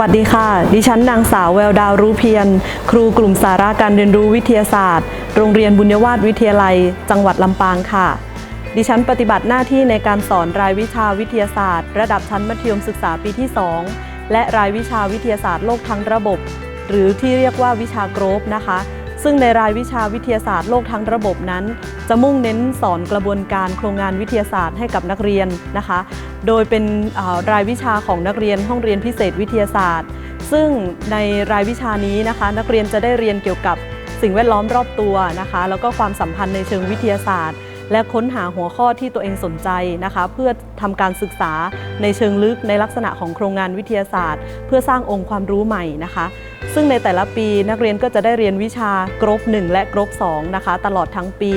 วัสดีค่ะ ดิฉันนางสาวแววดาวรู้เพียร ครูกลุ่มสาระการเรียนรู้วิทยาศาสตร์ โรงเรียนบุญยวาสวิทยาลัย จังหวัดลำปางค่ะ ดิฉันปฏิบัติหน้าที่ในการสอนรายวิชาวิทยาศาสตร์ ระดับชั้นมัธยมศึกษาปีที่ 2 และรายวิชาวิทยาศาสตร์โลกทั้งระบบ หรือที่เรียกว่าวิชาโกรบนะคะ ซึ่งในรายวิชาวิทยาศาสตร์โลกทั้งระบบนั้น จะมุ่งเน้นสอนกระบวนการโครงงานวิทยาศาสตร์ให้กับนักเรียนนะคะ โดยเป็นรายวิชาของนักเรียนห้องเรียนพิเศษวิทยาศาสตร์ ซึ่งในรายวิชานี้นะคะ นักเรียนจะได้เรียนเกี่ยวกับสิ่งแวดล้อมรอบตัวนะคะ แล้วก็ความสัมพันธ์ในเชิงวิทยาศาสตร์ และค้นหาหัวข้อที่ตัวเองสนใจนะคะ เพื่อทำการศึกษาในเชิงลึกในลักษณะของโครงงานวิทยาศาสตร์ เพื่อสร้างองค์ความรู้ใหม่นะคะ ซึ่งในแต่ละปีนักเรียนก็จะได้เรียนวิชากรบ 1 และกรบ2นะคะ ตลอดทั้งปี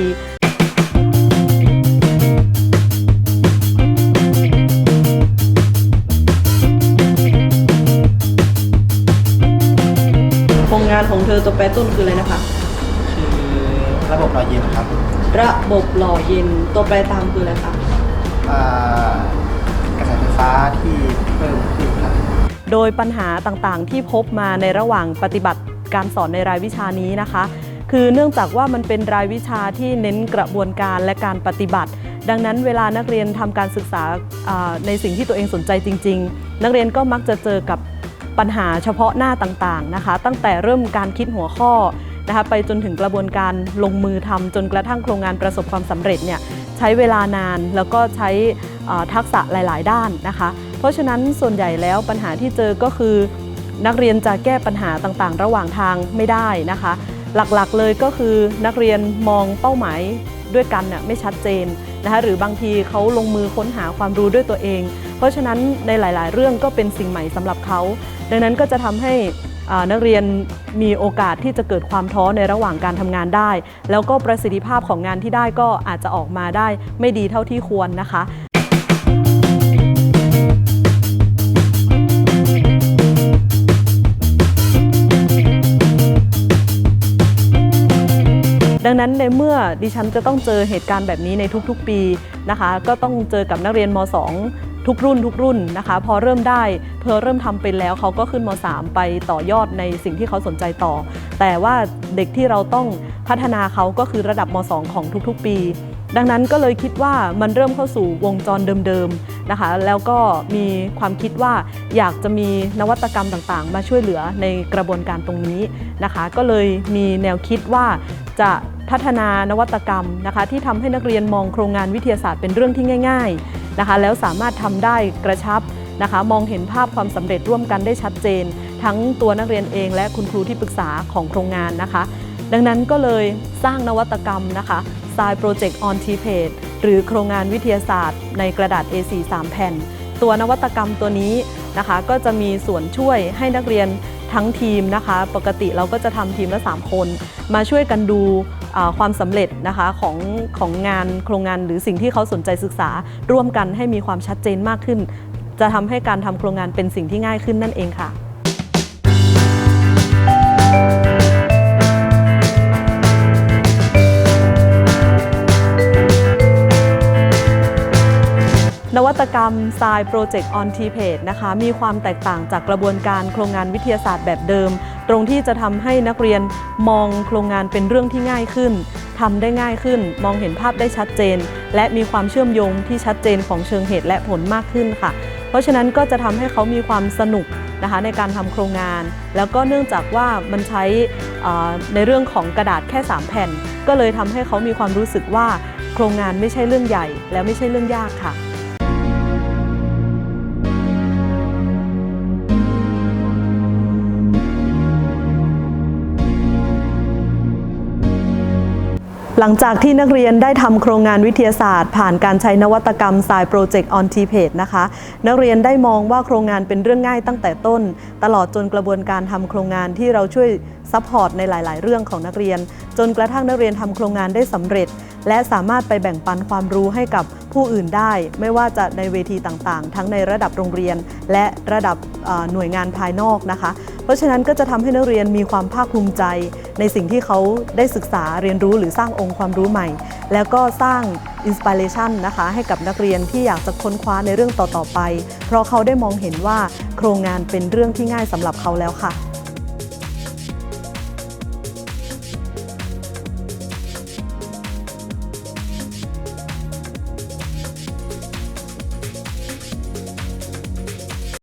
โครงงานของเธอตัวแปรต้นคืออะไรนะคะ คือระบบหล่อเย็นครับ ระบบหล่อเย็นตัวแปรตามคืออะไรคะอ่ากระแสไฟฟ้าที่เพิ่มขึ้นครับโดยปัญหาต่างๆ ที่พบมาในระหว่างปฏิบัติการสอนในรายวิชานี้นะคะ คือเนื่องจากว่ามันเป็นรายวิชาที่เน้นกระบวนการและการปฏิบัติ ดังนั้นเวลานักเรียนทำการศึกษาอ่าในสิ่งที่ตัวเองสนใจจริง ๆ นักเรียนก็มักจะเจอกับปัญหาเฉพาะหน้าต่างๆนะคะ ตั้งแต่เริ่มการคิดหัวข้อ นะคะไปจนถึงกระบวนการลงมือทำจนกระทั่งโครงงานประสบความสำเร็จเนี่ยใช้เวลานานแล้วก็ใช้ทักษะหลาย ๆ ด้านนะคะ เพราะฉะนั้นส่วนใหญ่แล้วปัญหาที่เจอก็คือ นักเรียนจะแก้ปัญหาต่างๆ ระหว่างทางไม่ได้นะคะ หลักๆเลยก็คือนักเรียนมองเป้าหมายด้วยกันน่ะไม่ชัดเจนนะคะหรือบางทีเขาลงมือค้นหาความรู้ด้วยตัวเอง เพราะฉะนั้นในหลาย ๆ เรื่องก็เป็นสิ่งใหม่สำหรับเขา ดังนั้นก็จะทำให้ นักเรียนมีโอกาสที่จะเกิดความท้อในระหว่างการทำงานได้ แล้วก็ประสิทธิภาพของงานที่ได้ก็อาจจะออกมาได้ไม่ดีเท่าที่ควรนะคะดังนั้นในเมื่อดิฉันจะต้องเจอเหตุการณ์แบบนี้ในทุกๆปีนะคะ ก็ต้องเจอกับนักเรียนม 2 ทุกรุ่นทุกรุ่นนะคะ พอเริ่มได้เพอเริ่มทำเป็นแล้วเขาก็ขึ้นม 3 ไปต่อยอดในสิ่งที่เขาสนใจต่อ แต่ว่าเด็กที่เราต้องพัฒนาเขาก็คือระดับม 2 ของทุกๆ ปี ดังนั้นก็เลยคิดว่ามันเริ่มเข้าสู่วงจรเดิมๆนะคะ แล้วก็มีความคิดว่าอยากจะมีนวัตกรรมต่างๆ มาช่วยเหลือในกระบวนการตรงนี้นะคะ ก็เลยมีแนวคิดว่าจะพัฒนานวัตกรรมนะคะ ที่ทำให้นักเรียนมองโครงงานวิทยาศาสตร์เป็นเรื่องที่ง่าย ๆ นะคะ แล้วสามารถทำได้กระชับนะคะ มองเห็นภาพความสำเร็จร่วมกันได้ชัดเจน ทั้งตัวนักเรียนเองและคุณครูที่ปรึกษาของโครงงานนะคะ ดังนั้นก็เลยสร้างนวัตกรรมนะคะ s i Project on t p a g e หรือโครงงานวิทยาศาสตร์ ในกระดาษ A4 3 แผ่น ตัวนวัตกรรมตัวนี้นะคะ ก็จะมีส่วนช่วยให้นักเรียนทั้งทีมนะคะ ปกติเราก็จะทำทีมละ 3 คน มาช่วยกันดู ความสำเร็จนะคะของของงานโครงงานหรือสิ่งที่เขาสนใจศึกษา ร่วมกันให้มีความชัดเจนมากขึ้น จะทำให้การทำโครงงานเป็นสิ่งที่ง่ายขึ้นนั่นเองค่ะนวัตกรรม s i Project on t p a g e นะคะมีความแตกต่างจากกระบวนการโครงงานวิทยาศาสตร์แบบเดิม ตรงที่จะทำให้นักเรียนมองโครงงานเป็นเรื่องที่ง่ายขึ้นทำได้ง่ายขึ้น มองเห็นภาพได้ชัดเจน และมีความเชื่อมโยงที่ชัดเจนของเชิงเหตุและผลมากขึ้นค่ะ เพราะฉะนั้นก็จะทำให้เขามีความสนุกนะคะในการทำโครงงาน แล้วก็เนื่องจากว่ามันใช้ในเรื่องของกระดาษแค่ 3 แผ่น ก็เลยทำให้เขามีความรู้สึกว่าโครงงานไม่ใช่เรื่องใหญ่ และไม่ใช่เรื่องยากค่ะ หลังจากที่นักเรียนได้ทำโครงงานวิทยาศาสตร์ ผ่านการใช้นวัตกรรมสายโปรเจกต์ออนทีเพจนะคะ นักเรียนได้มองว่าโครงงานเป็นเรื่องง่ายตั้งแต่ต้น ตลอดจนกระบวนการทำโครงงานที่เราช่วยซัพพอร์ตในหลาย ๆ เรื่องของนักเรียน จนกระทั่งนักเรียนทำโครงงานได้สำเร็จ และสามารถไปแบ่งปันความรู้ให้กับผู้อื่นได้ ไม่ว่าจะในเวทีต่างๆ ทั้งในระดับโรงเรียน และระดับหน่วยงานภายนอกนะคะ เพราะฉะนั้นก็จะทำให้นักเรียนมีความภาคภูมิใจ ในสิ่งที่เขาได้ศึกษาเรียนรู้หรือสร้างองค์ความรู้ใหม่ แล้วก็สร้างอินสปิเรชันนะคะให้กับนักเรียนที่อยากจะค้นคว้าในเรื่องต่อๆไป เพราะเขาได้มองเห็นว่าโครงงานเป็นเรื่องที่ง่ายสำหรับเขาแล้วค่ะ